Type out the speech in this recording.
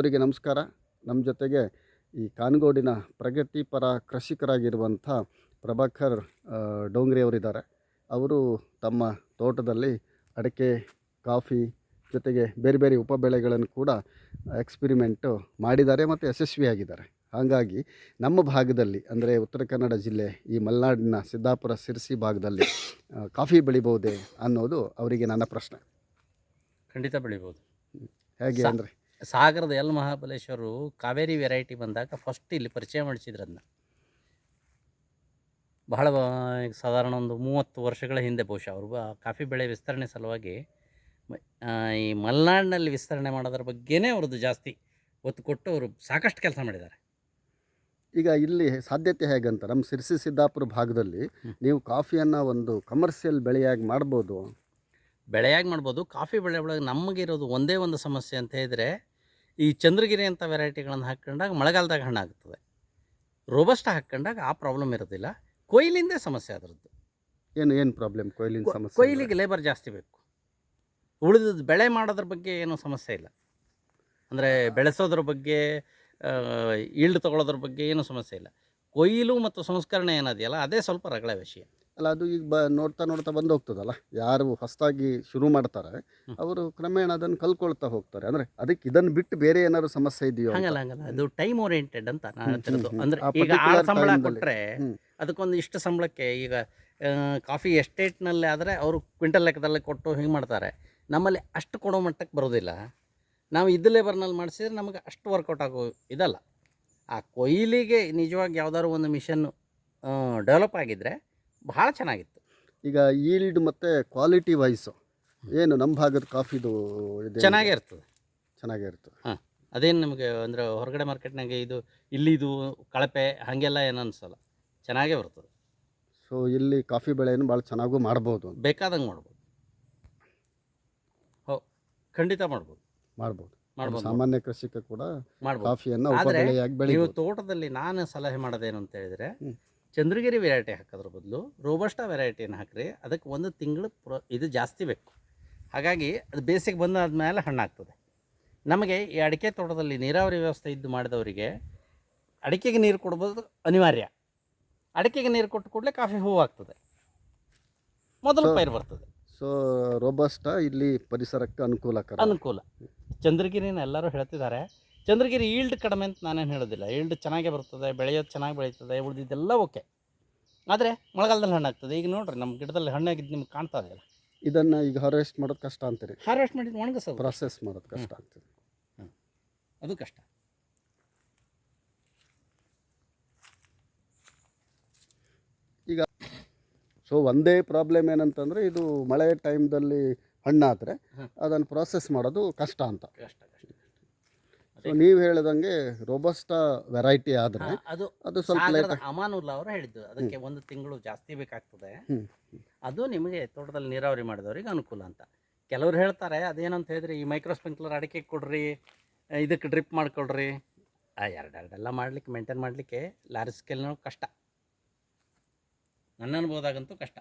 ಅವರಿಗೆ ನಮಸ್ಕಾರ. ನಮ್ಮ ಜೊತೆಗೆ ಈ ಕಾನಗೋಡಿನ ಪ್ರಗತಿಪರ ಕೃಷಿಕರಾಗಿರುವಂಥ ಪ್ರಭಾಕರ್ ಡೋಂಗ್ರಿ ಅವರಿದ್ದಾರೆ. ಅವರು ತಮ್ಮ ತೋಟದಲ್ಲಿ ಅಡಿಕೆ ಕಾಫಿ ಜೊತೆಗೆ ಬೇರೆ ಬೇರೆ ಉಪಬೆಳೆಗಳನ್ನು ಕೂಡ ಎಕ್ಸ್ಪಿರಿಮೆಂಟು ಮಾಡಿದ್ದಾರೆ ಮತ್ತು ಯಶಸ್ವಿಯಾಗಿದ್ದಾರೆ. ಹಾಗಾಗಿ ನಮ್ಮ ಭಾಗದಲ್ಲಿ ಅಂದರೆ ಉತ್ತರ ಕನ್ನಡ ಜಿಲ್ಲೆ ಈ ಮಲೆನಾಡಿನ ಸಿದ್ದಾಪುರ ಸಿರ್ಸಿ ಭಾಗದಲ್ಲಿ ಕಾಫಿ ಬೆಳಿಬಹುದೇ ಅನ್ನೋದು ಅವರಿಗೆ ನನ್ನ ಪ್ರಶ್ನೆ. ಖಂಡಿತ ಬೆಳಿಬೋದು ಹೇಗೆ ಅಂದರೆ? ಸಾಗರದ ಎಲ್ ಮಹಾಬಲೇಶ್ವರರು ಕಾವೇರಿ ವೆರೈಟಿ ಬಂದಾಗ ಫಸ್ಟ್ ಇಲ್ಲಿ ಪರಿಚಯ ಮಾಡಿಸಿದ್ರು ಅದನ್ನ ಬಹಳ ಸಾಧಾರಣ ಒಂದು ಮೂವತ್ತು ವರ್ಷಗಳ ಹಿಂದೆ ಬಹುಶಃ ಅವರು ಕಾಫಿ ಬೆಳೆ ವಿಸ್ತರಣೆ ಸಲುವಾಗಿ ಮ- ಈ ಮಲೆನಾಡಿನಲ್ಲಿ ವಿಸ್ತರಣೆ ಮಾಡೋದ್ರ ಬಗ್ಗೆನೇ ಅವ್ರದ್ದು ಜಾಸ್ತಿ ಒತ್ತು ಕೊಟ್ಟು ಅವರು ಸಾಕಷ್ಟು ಕೆಲಸ ಮಾಡಿದ್ದಾರೆ. ಈಗ ಇಲ್ಲಿ ಸಾಧ್ಯತೆ ಹೇಗಂತ ನಮ್ಮ ಸಿರ್ಸಿ ಸಿದ್ದಾಪುರ ಭಾಗದಲ್ಲಿ ನೀವು ಕಾಫಿಯನ್ನು ಒಂದು ಕಮರ್ಷಿಯಲ್ ಬೆಳೆಯಾಗಿ ಮಾಡ್ಬೋದು. ಬೆಳೆಯಾಗಿ ಮಾಡ್ಬೋದು. ಕಾಫಿ ಬೆಳೆ ಒಳಗೆ ನಮಗಿರೋದು ಒಂದೇ ಒಂದು ಸಮಸ್ಯೆ ಅಂತ ಹೇಳಿದರೆ ಈ ಚಂದ್ರಗಿರಿ ಅಂಥ ವೆರೈಟಿಗಳನ್ನು ಹಾಕ್ಕೊಂಡಾಗ ಮಳೆಗಾಲದಾಗ ಹಣ್ಣಾಗ್ತದೆ ರೋಬಸ್ಟ ಹಾಕ್ಕೊಂಡಾಗ ಆ ಪ್ರಾಬ್ಲಮ್ ಇರೋದಿಲ್ಲ. ಕೊಯ್ಲಿಂದೇ ಸಮಸ್ಯೆ ಅದರದ್ದು. ಏನು ಏನು ಪ್ರಾಬ್ಲಮ್ ಕೊಯ್ಲಿನ ಸಮಸ್ಯೆ ಕೊಯ್ಲಿಗೆ ಲೇಬರ್ ಜಾಸ್ತಿ ಬೇಕು. ಉಳಿದದ್ದು ಬೆಳೆ ಮಾಡೋದ್ರ ಬಗ್ಗೆ ಏನೂ ಸಮಸ್ಯೆ ಇಲ್ಲ. ಅಂದರೆ ಬೆಳೆಸೋದ್ರ ಬಗ್ಗೆ ಈಲ್ಡ್ ತೊಗೊಳೋದ್ರ ಬಗ್ಗೆ ಏನೂ ಸಮಸ್ಯೆ ಇಲ್ಲ. ಕೊಯ್ಲು ಮತ್ತು ಸಂಸ್ಕರಣೆ ಏನದೆಯಲ್ಲ ಅದೇ ಸ್ವಲ್ಪ ರಗಳೆ ವಿಷಯ. ಅಲ್ಲ ಅದು ಈಗ ಬ ನೋಡ್ತಾ ನೋಡ್ತಾ ಬಂದು ಹೋಗ್ತದಲ್ಲ ಯಾರು ಹೊಸದಾಗಿ ಶುರು ಮಾಡ್ತಾರೆ. ಅವರು ಕ್ರಮೇಣ ಅದನ್ನು ಕಲ್ಕೊಳ್ತಾ ಹೋಗ್ತಾರೆ ಅಂದರೆ ಅದಕ್ಕೆ ಇದನ್ನು ಬಿಟ್ಟು ಬೇರೆ ಏನಾದ್ರು ಸಮಸ್ಯೆ ಇದೆಯೋ ಅಂತ. ಹಂಗಲ್ಲ ಹಂಗಲ್ಲ ಅದು ಟೈಮ್ ಓರಿಯೆಂಟೆಡ್ ಅಂತ ನಾನು ಹೇಳ್ತಿರೋದು. ಅಂದರೆ ಆ ಈಗ ಆರು ಸಂಬಳ. ಕೊಟ್ಟರೆ ಅದಕ್ಕೊಂದು ಇಷ್ಟು ಸಂಬಳಕ್ಕೆ ಈಗ ಆ, ಕಾಫಿ ಎಸ್ಟೇಟ್ನಲ್ಲಿ ಆದರೆ ಅವರು ಕ್ವಿಂಟಲ್ ಲೆಕ್ಕದಲ್ಲಿ ಕೊಟ್ಟು ಹಿಂಗೆ ಮಾಡ್ತಾರೆ ನಮ್ಮಲ್ಲಿ ಅಷ್ಟು ಕೊಡೋ ಮಟ್ಟಕ್ಕೆ ಬರೋದಿಲ್ಲ ನಾವು ಇದು ಲೇಬರ್ನಲ್ಲಿ ಮಾಡಿಸಿದ್ರೆ ನಮಗೆ ಅಷ್ಟು ವರ್ಕೌಟ್ ಆಗೋ ಇದಲ್ಲ ಆ ಕೊಯ್ಲಿಗೆ ನಿಜವಾಗಿ ಯಾವ್ದಾದ್ರು ಒಂದು ಮಿಷನ್ ಡೆವಲಪ್ ಆಗಿದ್ದರೆ ಭಾಳ ಚೆನ್ನಾಗಿತ್ತು. ಈಗ ಈಲ್ಡ್ ಮತ್ತು ಕ್ವಾಲಿಟಿ ವೈಸು ಏನು ನಮ್ಮ ಭಾಗದ ಕಾಫಿದು ಇದೆ ಚೆನ್ನಾಗೇ ಇರ್ತದೆ. ಚೆನ್ನಾಗೇ ಇರ್ತದೆ. ಹಾಂ ಅದೇನು ನಿಮಗೆ ಅಂದರೆ ಹೊರಗಡೆ ಮಾರ್ಕೆಟ್ನಾಗೆ ಇದು ಇಲ್ಲಿದು ಕಳಪೆ ಹಾಗೆಲ್ಲ ಏನು ಅನಿಸಲ್ಲ. ಚೆನ್ನಾಗೇ ಬರ್ತದೆ. ಸೊ ಇಲ್ಲಿ ಕಾಫಿ ಬೆಳೆಯನ್ನು ಭಾಳ ಚೆನ್ನಾಗೂ ಮಾಡ್ಬೋದು ಬೇಕಾದಂಗೆ ಮಾಡ್ಬೋದು. ಹೋ ಖಂಡಿತ ಮಾಡ್ಬೋದು. ಮಾಡ್ಬೋದು. ಮಾಡ್ಬೋದು. ಸಾಮಾನ್ಯ ಕೃಷಿಕ ಕೂಡ ಮಾಡ್ಬೋದು. ಕಾಫಿಯನ್ನು ಬೆಳೆಯಾಗಿ ನೀವು ಬೆಳಿಬೋದು ತೋಟದಲ್ಲಿ ನಾನು ಸಲಹೆ ಮಾಡೋದೇನು ಅಂತ ಹೇಳಿದರೆ. ಚಂದ್ರಗಿರಿ ವೆರೈಟಿ ಹಾಕೋದ್ರ ಬದಲು ರೋಬಸ್ಟಾ ವೆರೈಟಿನ ಹಾಕ್ರಿ. ಅದಕ್ಕೆ ಒಂದು ತಿಂಗಳು ಪ್ರೊ ಇದು ಜಾಸ್ತಿ ಬೇಕು. ಹಾಗಾಗಿ ಅದು ಬೇಸಿಗೆ ಬಂದಾದ್ಮೇಲೆ ಹಣ್ಣಾಗ್ತದೆ ನಮಗೆ ಈ ಅಡಿಕೆ ತೋಟದಲ್ಲಿ ನೀರಾವರಿ ವ್ಯವಸ್ಥೆ ಇದ್ದು ಮಾಡಿದವರಿಗೆ ಅಡಿಕೆಗೆ ನೀರು ಕೊಡ್ಬೋದು ಅನಿವಾರ್ಯ. ಅಡಿಕೆಗೆ ನೀರು ಕೊಟ್ಟು ಕೂಡಲೇ ಕಾಫಿ ಹೂವು ಆಗ್ತದೆ. ಮೊದಲು ಪೈರು ಬರ್ತದೆ. ಸೊ ರೋಬಸ್ಟ ಇಲ್ಲಿ ಪರಿಸರಕ್ಕೆ ಅನುಕೂಲ ಅನುಕೂಲ. ಚಂದ್ರಗಿರಿನ ಎಲ್ಲರೂ ಹೇಳ್ತಿದ್ದಾರೆ ಚಂದ್ರಗಿರಿ ಈಲ್ಡ್ ಕಡಿಮೆ ಅಂತ ನಾನೇನು ಹೇಳೋದಿಲ್ಲ. ಈಲ್ಡ್ ಚೆನ್ನಾಗೇ ಬರ್ತದೆ ಬೆಳೆಯೋದು ಚೆನ್ನಾಗಿ ಬೆಳೀತದೆ ಉಳಿದಿದ್ದೆಲ್ಲ ಓಕೆ. ಆದರೆ ಮಳೆಗಾಲದಲ್ಲಿ ಹಣ್ಣಾಗ್ತದೆ ಈಗ ನೋಡ್ರಿ ನಮ್ಮ ಗಿಡದಲ್ಲಿ ಹಣ್ಣಾಗಿದ್ದು ನಿಮ್ಗೆ ಕಾಣ್ತಾ ಇದೆಯಲ್ಲ? ಇದನ್ನು ಈಗ ಹಾರ್ವೆಸ್ಟ್ ಮಾಡೋದು ಕಷ್ಟ ಅಂತೀರಿ. ಹಾರ್ವೆಸ್ಟ್ ಮಾಡಿದ್ದು ಒಣಗಿಸೋದು ಪ್ರೊಸೆಸ್ ಮಾಡೋದು ಕಷ್ಟ ಆಗ್ತದೆ ಅದು ಕಷ್ಟ. ಈಗ ಸೊ ಒಂದೇ ಪ್ರಾಬ್ಲಮ್ ಏನಂತಂದರೆ ಇದು ಮಳೆ ಟೈಮ್ದಲ್ಲಿ ಹಣ್ಣಾದರೆ. ಅದನ್ನು ಪ್ರೊಸೆಸ್ ಮಾಡೋದು ಕಷ್ಟ ಅಂತ. ಕಷ್ಟ. ಸೊ ನೀವು ಹೇಳಿದಂಗೆ ರೋಬಸ್ಟಾ ವೆರೈಟಿ ಆದರೆ ಅದು ಅದು ಸ್ವಲ್ಪ ಲೇಟ್ ಸಾಗರದ ಅಮಾನುಲ್ಲಾ ಅವರು ಹೇಳಿದ್ದು. ಅದಕ್ಕೆ ಒಂದು ತಿಂಗಳು ಜಾಸ್ತಿ ಬೇಕಾಗ್ತದೆ. ಅದು ನಿಮಗೆ ತೋಟದಲ್ಲಿ ನೀರಾವರಿ ಮಾಡಿದವರಿಗೆ ಅನುಕೂಲ ಅಂತ. ಕೆಲವರು ಹೇಳ್ತಾರೆ ಅದೇನಂತ ಹೇಳಿದ್ರೆ ಈ ಮೈಕ್ರೋ ಸ್ಪ್ರಿಂಕ್ಲರ್ ಅಡಿಕೆ ಕೊಡ್ರಿ ಇದಕ್ಕೆ ಡ್ರಿಪ್ ಮಾಡ್ಕೊಡ್ರಿ. ಆ ಎರಡೆರಡೆಲ್ಲ ಮಾಡಲಿಕ್ಕೆ ಮೇಂಟೈನ್ ಮಾಡಲಿಕ್ಕೆ ಲಾರ್ಜ್ ಸ್ಕೇಲ್ನೂ ಕಷ್ಟ. ನನ್ನ ಅನುಭವದಾಗಂತೂ ಕಷ್ಟ.